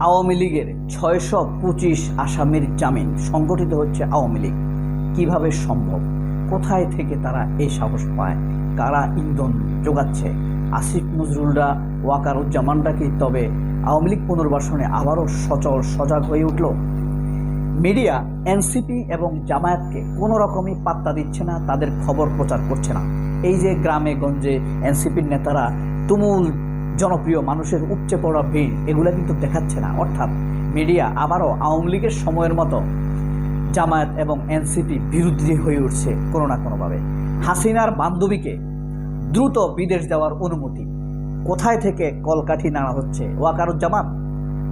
আওয়ামী লীগের ছয়শো পঁচিশ আসামির জামিন সংগঠিত হচ্ছে আওয়ামী লীগ। কীভাবে সম্ভব? কোথায় থেকে তারা এই সাহস পায়? কারা ইন্ধন যোগাচ্ছে? আসিফ নজরুলরা ওয়াকারুজ্জামানরা কি তবে আওয়ামী লীগ পুনর্বাসনে আবারও সচল সজাগ হয়ে উঠল? মিডিয়া, এনসিপি এবং জামায়াতকে কোনো রকমই পাত্তা দিচ্ছে না, তাদের খবর প্রচার করছে না। এই যে গ্রামে গঞ্জে এনসিপির নেতারা তুমুল জনপ্রিয় মানুষের উপচে পড়া ভিড়, এগুলো কিন্তু দেখাচ্ছে না। অর্থাৎ মিডিয়া আবারও আওয়ামী লীগের সময়ের মতো জামায়াত এবং এনসিপি বিরুদ্ধে হয়ে উঠছে কোনো না কোনোভাবে। হাসিনার বান্ধবীকে দ্রুত বিদেশ যাওয়ার অনুমতি। কোথায় থেকে কলকাঠি নাড়া হচ্ছে? ওয়াকারুজ্জামান?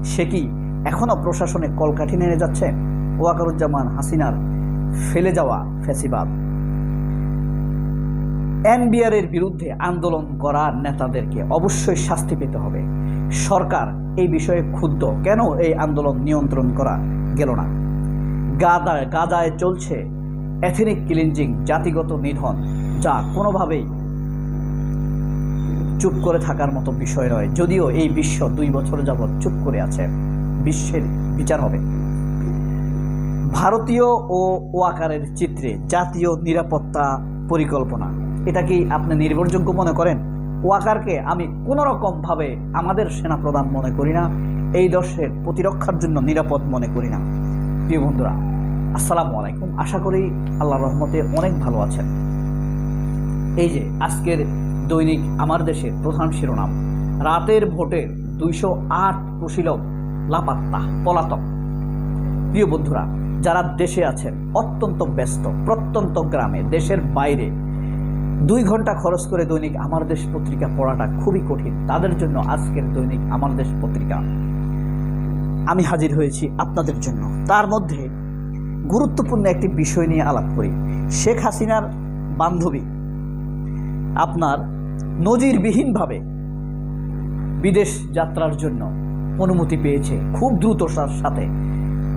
সে কি এখনও প্রশাসনে কলকাঠি নেড়ে যাচ্ছে? ওয়াকারুজ্জামান হাসিনার ফেলে যাওয়া ফেসিবাদ এনবিআরের বিরুদ্ধে আন্দোলন করা নেতাদেরকে অবশ্যই শাস্তি পেতে হবে। সরকার এই বিষয়ে ক্ষুব্ধ। কেন এই আন্দোলন নিয়ন্ত্রণ করা গেল না? গাদায় গাজায় চলছে এথেনিক ক্লিনজিং জাতিগত নিধন, যা কোনোভাবেই চুপ করে থাকার মতো বিষয় নয়। যদিও এই বিশ্ব দুই বছর যাবৎ চুপ করে আছে। বিশ্বের বিচার হবে। ভারতীয় ও ওয়াকারের চিত্রে জাতীয় নিরাপত্তা পরিকল্পনা। এটা কি আপনি নির্ভরযোগ্য মনে করেন? ওয়াকারকে আমি কোনো রকমভাবে আমাদের সেনাপ্রধান মনে করি না, এই দর্শের প্রতিরক্ষার জন্য নিরাপদ মনে করি না। প্রিয় বন্ধুরা, আসসালামু আলাইকুম। আশা করি আল্লাহ রহমতে অনেক ভালো আছেন। এই যে আজকের দৈনিক আমার দেশের প্রধান শিরোনাম, রাতের ভোটে দুইশো আট কুশীলক লাপাত্তা, পলাতক। প্রিয় বন্ধুরা, যারা দেশে আছেন, অত্যন্ত ব্যস্ত, প্রত্যন্ত গ্রামে, দেশের বাইরে দুই ঘণ্টা খরচ করে দৈনিক আমার দেশ পত্রিকা পড়াটা খুবই কঠিন। তাদের জন্য আজকের দৈনিক আমার দেশ পত্রিকা। আমি হাজির হয়েছি আপনাদের জন্য। তার মধ্যে গুরুত্বপূর্ণ একটি বিষয় নিয়ে আলাপ করি। শেখ হাসিনার বান্ধবী আপনার নজিরবিহীনভাবে বিদেশ যাত্রার জন্য অনুমতি পেয়েছে খুব দ্রুততার সাথে।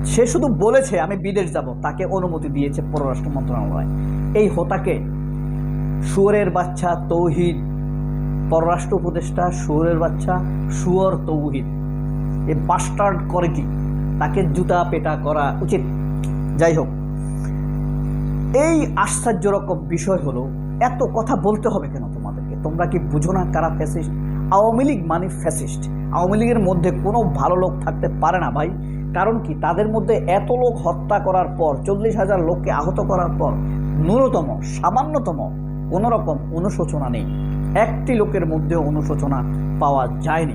সে শুধু বলেছে, আমি বিদেশ যাব। তাকে অনুমতি দিয়েছে পররাষ্ট্র মন্ত্রণালয়। এই হোতাকে শুয়োরের বাচ্চা তৌহিদ। পররাষ্ট্র উপদেষ্টা শুয়োরের বাচ্চা শুয়োর তৌহিদ। এ বাস্টার্ড করে কি? তাকে জুতা পেটা করা উচিত। যাই হোক, এই আশ্চর্য রকম বিষয় হলো, এত কথা বলতে হবে কেন তোমাদেরকে? তোমরা কি বুঝো না কারা ফ্যাসিস্ট আওয়ামী লীগ মানে ফ্যাসিস্ট আওয়ামী লীগের মধ্যে কোনো ভালো লোক থাকতে পারে না ভাই। কারণ কি? তাদের মধ্যে এত লোক হত্যা করার পর, চল্লিশ হাজার লোককে আহত করার পর, ন্যূনতম, সামান্যতম কোনো রকম অনুশোচনা নেই। একটি লোকের মধ্যেও অনুশোচনা পাওয়া যায়নি।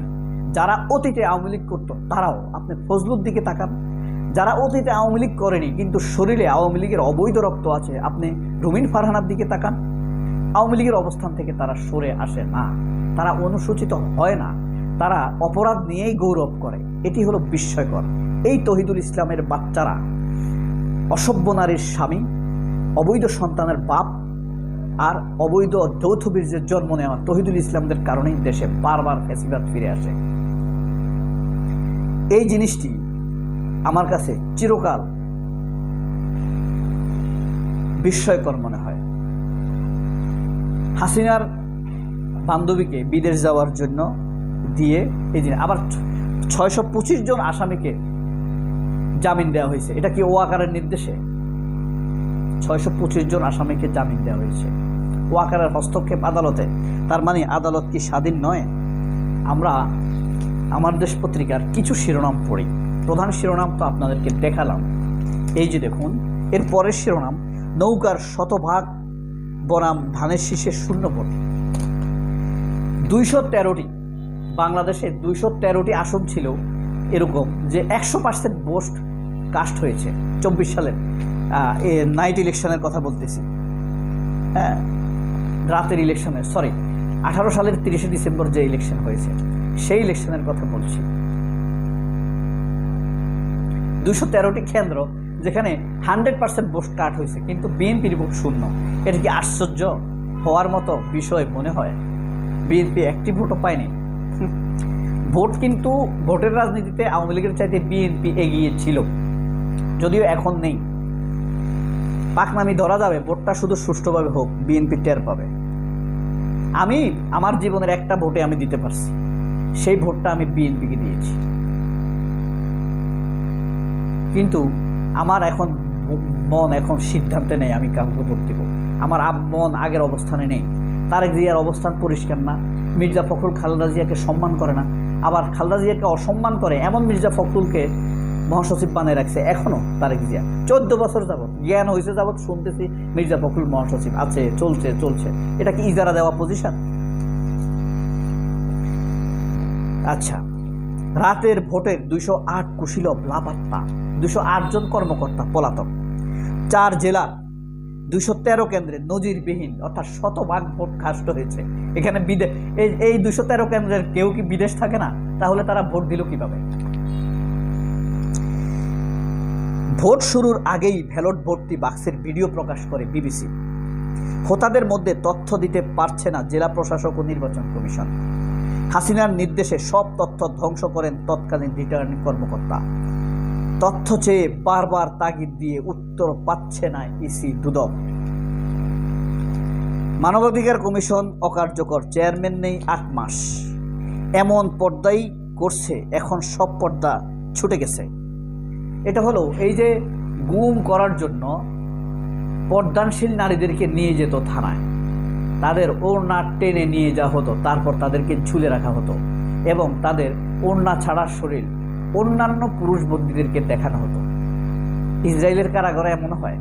যারা অতীতে আওয়ামী লীগ করতো, তারাও আপনি ফজলুর দিকে তাকান। যারা অতীতে আওয়ামী লীগ করেনি, কিন্তু শরীরে আওয়ামী লীগের অবৈধ রক্ত আছে, আপনি রুমিন ফারহানার দিকে তাকান। আওয়ামী লীগের অবস্থান থেকে তারা সরে আসে না। তারা অনুসূচিত হয় না। তারা অপরাধ নিয়েই গৌরব করে। এটি হলো বিস্ময়কর। এই তহিদুল ইসলামের বাচ্চারা, অসভ্য নারীর স্বামী, অবৈধ সন্তানের বাপ আর অবৈধ যৌথ বীর্যের জন্ম নেওয়া তহিদুল ইসলামদের কারণেই দেশে বারবার ফেসিবাদ ফিরে আসে। এই জিনিসটি আমার কাছে চিরকাল বিস্ময়কর মনে হয়। হাসিনার বান্ধবীকে বিদেশ যাওয়ার জন্য দিয়ে এই জিনিস, আবার ছয়শো পঁচিশ জন আসামিকে জামিন দেওয়া হয়েছে। এটা কি ওয়াকারের নির্দেশে? ছয়শো পঁচিশ জন আসামিকে জামিন দেওয়া হয়েছে। ওয়াকারের হস্তক্ষেপ আদালতে, তার মানে আদালত কি স্বাধীন নয়? আমরা আমার দেশ পত্রিকার কিছু শিরোনাম পড়ি। প্রধান শিরোনাম তো আপনাদেরকে দেখালাম। এই যে দেখুন, এর পরের শিরোনাম, নৌকার শতভাগ বনাম ধানের শীষের শূন্য দুইশো তেরোটি, বাংলাদেশে দুইশো তেরোটি আসন ছিল এরকম যে একশো পার্সেন্ট বোস্ট কাস্ট হয়েছে। চব্বিশ সালের নাইট ইলেকশনের কথা বলতেছি। হ্যাঁ রাতের ইলেকশনের সরি আঠারো সালের তিরিশে ডিসেম্বর যে ইলেকশন হয়েছে, সেই ইলেকশনের কথা বলছি। দুশো তেরোটি কেন্দ্র যেখানে হান্ড্রেড পার্সেন্ট ভোট কাট হয়েছে, কিন্তু বিএনপির ভোট শূন্য। এটা কি আশ্চর্য? হওয়ার মতো বিষয় মনে হয়। বিএনপি একটি ভোটও পায়নি। ভোট কিন্তু ভোটের রাজনীতিতে আওয়ামী লীগের চাইতে বিএনপি এগিয়ে ছিল। যদিও এখন নেই। পাকনামি ধরা যাবে, ভোটটা শুধু সুষ্ঠুভাবে হোক, বিএনপি টের পাবে। আমি, আমার জীবনের একটা ভোটে আমি দিতে পারছি। সেই ভোটটা আমি বিএনপিকে দিয়েছি। কিন্তু আমার এখন মন এখন সিদ্ধান্তে নেই আমি কাউকে ভোট দিব। আমার মন আগের অবস্থানে নেই। তারেক জিয়ার অবস্থান পরিষ্কার না। মির্জা ফখরুল খালেদা জিয়াকে সম্মান করে না। আবার খালেদা জিয়াকে অসম্মান করে এমন মির্জা ফখরুলকে মহাসচিব বানিয়ে রাখছে এখনও তারেক জিয়া। চোদ্দ বছর যাবত জ্ঞান হয়েছে যাবত শুনতেছি মির্জা ফখরুল মহাসচিব আছে, চলছে চলছে। এটা কি ইজারা দেওয়া পজিশন আচ্ছা রাতের ভোটের দুইশো আট কুশীলব লাপাত্তা দুশো জন কর্মকর্তা পলাতক। চার জেলা, দুইশো তেরো কেন্দ্রে নজিরবিহীন, অর্থাৎ শতভাগ ভোট খাষ্ট হয়েছে। এখানে বিদেশ এই দুশো তেরো কেন্দ্রের কেউ কি বিদেশ থাকে না? তাহলে তারা ভোট দিল কীভাবে? ভোট শুরুর আগেই ভ্যালট ভর্তি বাক্সের ভিডিও প্রকাশ করে বিবিসি। হোতাদের মধ্যে তথ্য দিতে পারছে না জেলা প্রশাসক ও নির্বাচন কমিশন। হাসিনার নির্দেশে সব তথ্য ধ্বংস করেন তৎকালীন রিটার্নিং কর্মকর্তা। তথ্য চেয়ে বারবার তাগিদ দিয়ে উত্তর পাচ্ছে না ইসি দুদক। মানবাধিকার কমিশন অকার্যকর চেয়ারম্যান নেই আট মাস। এমন পর্দাই করছে, এখন সব পর্দা ছুটে গেছে। এটা হলো এই যে গুম করার জন্য পর্দানশীল নারীদেরকে নিয়ে যেত থানায়। তাদের ওড়না টেনে নিয়ে যাওয়া হতো, তারপর তাদেরকে ঝুলে রাখা হতো এবং তাদের ওড়না ছাড়া শরীর অন্যান্য পুরুষ বন্দীদেরকে দেখানো হতো। ইসরায়েলের কারাগারে এমন হয়,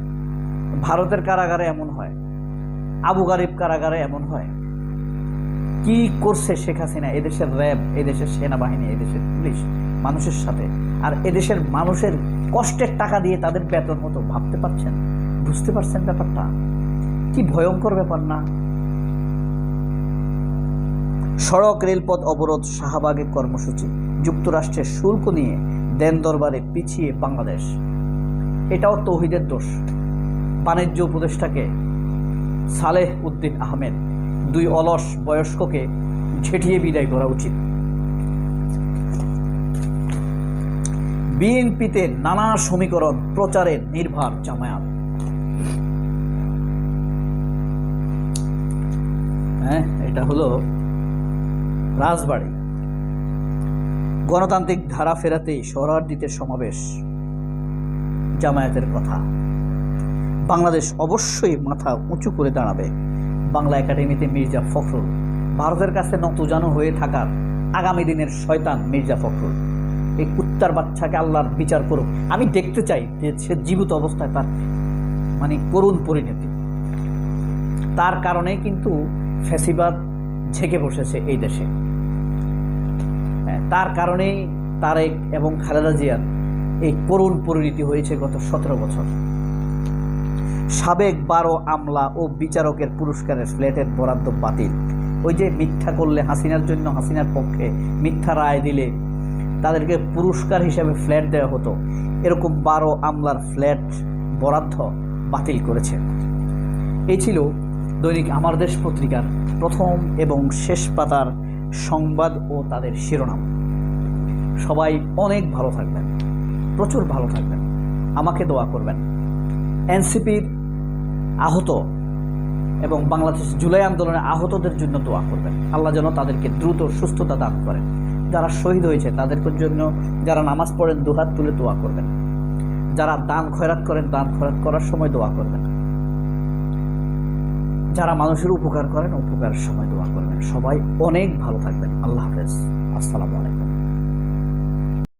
ভারতের কারাগারে এমন হয়, আবু গারিব কারাগারে এমন হয়। কি করছে শেখ হাসিনা? এদেশের র্যাব, এদেশের সেনাবাহিনী, এদেশের পুলিশ, মানুষের সাথে। আর এদেশের মানুষের কষ্টের টাকা দিয়ে তাদের বেতন মতো ভাবতে পারছেন? বুঝতে পারছেন ব্যাপারটা? কি ভয়ঙ্কর ব্যাপার না? সড়ক, রেলপথ অবরোধ শাহবাগে কর্মসূচি, যুক্তরাষ্ট্রের শুল্ক নিয়ে দেন দরবারে পিছিয়ে বাংলাদেশ। এটাও তৌহিদের দোষ। বাণিজ্য উপদেষ্টাকে সালেহ উদ্দিন আহমেদ, দুই অলস বয়স্ককে ঝেঁটিয়ে বিদায় করা উচিত। বিএনপিতে নানা সমীকরণ প্রচারে নির্ভর জামায়াত। হ্যাঁ এটা হলো রাজবাড়ি। গণতান্ত্রিক ধারা ফেরাতেই শহরার্দিতে সমাবেশ জামায়াতের কথা। বাংলাদেশ অবশ্যই মাথা উঁচু করে দাঁড়াবে। বাংলা একাডেমিতে মির্জা ফখরুল। ভারতের কাছে নতজানু হয়ে থাকার আগামী দিনের শয়তান মির্জা ফখরুল। এই কুত্তার বাচ্চাকে আল্লাহর বিচার করুক। আমি দেখতে চাই যে সে জীবিত অবস্থায় তার মানে করুণ পরিণতি। তার কারণে কিন্তু ফ্যাসিবাদ ঝেঁকে বসেছে এই দেশে। হ্যাঁ, তার কারণেই তারেক এবং খালেদা জিয়ার এই করুণ পরিণতি হয়েছে গত সতেরো বছর। সাবেক বারো আমলা ও বিচারকের পুরস্কারের ফ্ল্যাটের বরাদ্দ বাতিল। ওই যে মিথ্যা করলে হাসিনার জন্য হাসিনার পক্ষে মিথ্যা রায় দিলে তাদেরকে পুরস্কার হিসাবে ফ্ল্যাট দেওয়া হতো। এরকম বারো আমলার ফ্ল্যাট বরাদ্দ বাতিল করেছে। এই ছিল দৈনিক আমার দেশ পত্রিকার প্রথম এবং শেষ পাতার সংবাদ ও তাদের শিরোনাম। সবাই অনেক ভালো থাকবেন, প্রচুর ভালো থাকবেন। আমাকে দোয়া করবেন। এনসিপির আহত এবং বাংলাদেশ জুলাই আন্দোলনে আহতদের জন্য দোয়া করবেন। আল্লাহ যেন তাদেরকে দ্রুত সুস্থতা দান করেন। যারা শহীদ হয়েছে তাদের জন্য যারা নামাজ পড়েন দুহাত তুলে দোয়া করবেন। যারা দান খয়রাত করেন, দান খয়রাত করার সময় দোয়া করবেন। যারা মানুষের উপকার করেন, উপকারের সময় দোয়া করবেন। সবাই অনেক ভালো থাকবেন। আল্লাহ হাফেজ। আসসালামু আলাইকুম।